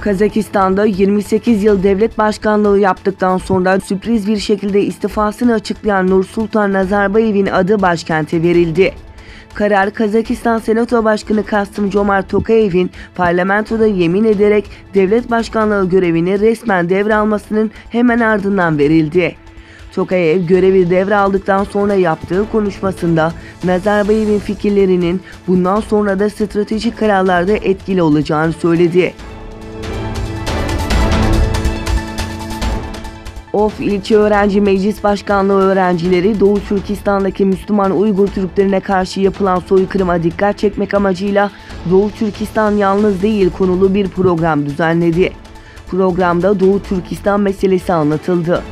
Kazakistan'da 28 yıl devlet başkanlığı yaptıktan sonra sürpriz bir şekilde istifasını açıklayan Nursultan Nazarbayev'in adı başkente verildi. Karar Kazakistan Senato Başkanı Kastım Comart Tokayev'in parlamentoda yemin ederek devlet başkanlığı görevini resmen devralmasının hemen ardından verildi. Tokayev görevi devraldıktan sonra yaptığı konuşmasında Nazarbayev'in fikirlerinin bundan sonra da stratejik kararlarda etkili olacağını söyledi. Of İlçe Öğrenci Meclis Başkanlığı öğrencileri Doğu Türkistan'daki Müslüman Uygur Türklerine karşı yapılan soykırıma dikkat çekmek amacıyla Doğu Türkistan yalnız değil konulu bir program düzenledi. Programda Doğu Türkistan meselesi anlatıldı.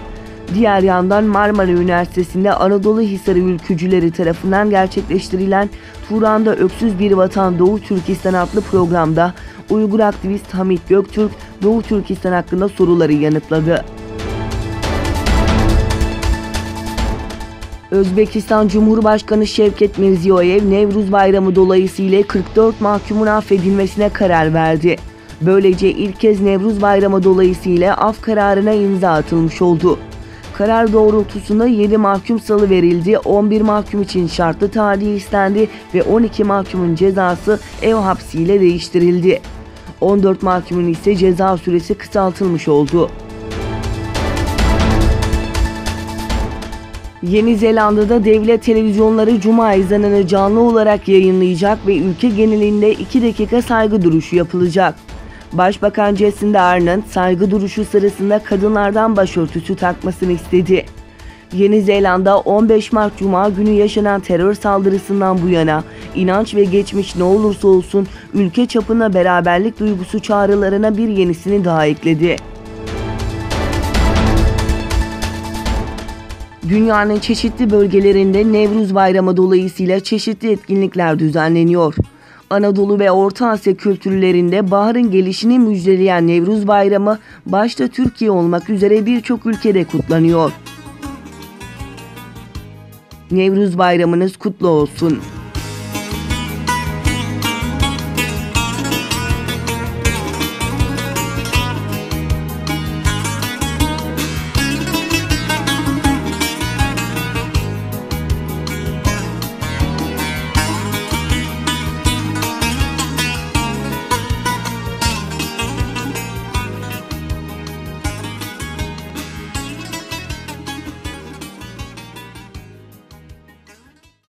Diğer yandan Marmara Üniversitesi'nde Anadolu Hisarı ülkücüleri tarafından gerçekleştirilen Turan'da Öksüz Bir Vatan Doğu Türkistan adlı programda Uygur aktivist Hamit Göktürk Doğu Türkistan hakkında soruları yanıtladı. Özbekistan Cumhurbaşkanı Şevket Mirziyoyev Nevruz Bayramı dolayısıyla 44 mahkumun affedilmesine karar verdi. Böylece ilk kez Nevruz Bayramı dolayısıyla af kararına imza atılmış oldu. Karar doğrultusunda 7 mahkum salı verildi, 11 mahkum için şartlı tahliye istendi ve 12 mahkumun cezası ev hapsiyle değiştirildi. 14 mahkumun ise ceza süresi kısaltılmış oldu. Yeni Zelanda'da devlet televizyonları Cuma ezanını canlı olarak yayınlayacak ve ülke genelinde 2 dakika saygı duruşu yapılacak. Başbakan Jacinda Ardern saygı duruşu sırasında kadınlardan başörtüsü takmasını istedi. Yeni Zelanda 15 Mart Cuma günü yaşanan terör saldırısından bu yana inanç ve geçmiş ne olursa olsun ülke çapına beraberlik duygusu çağrılarına bir yenisini daha ekledi. Dünyanın çeşitli bölgelerinde Nevruz Bayramı dolayısıyla çeşitli etkinlikler düzenleniyor. Anadolu ve Orta Asya kültürlerinde baharın gelişini müjdeleyen Nevruz Bayramı başta Türkiye olmak üzere birçok ülkede kutlanıyor. Nevruz Bayramınız kutlu olsun.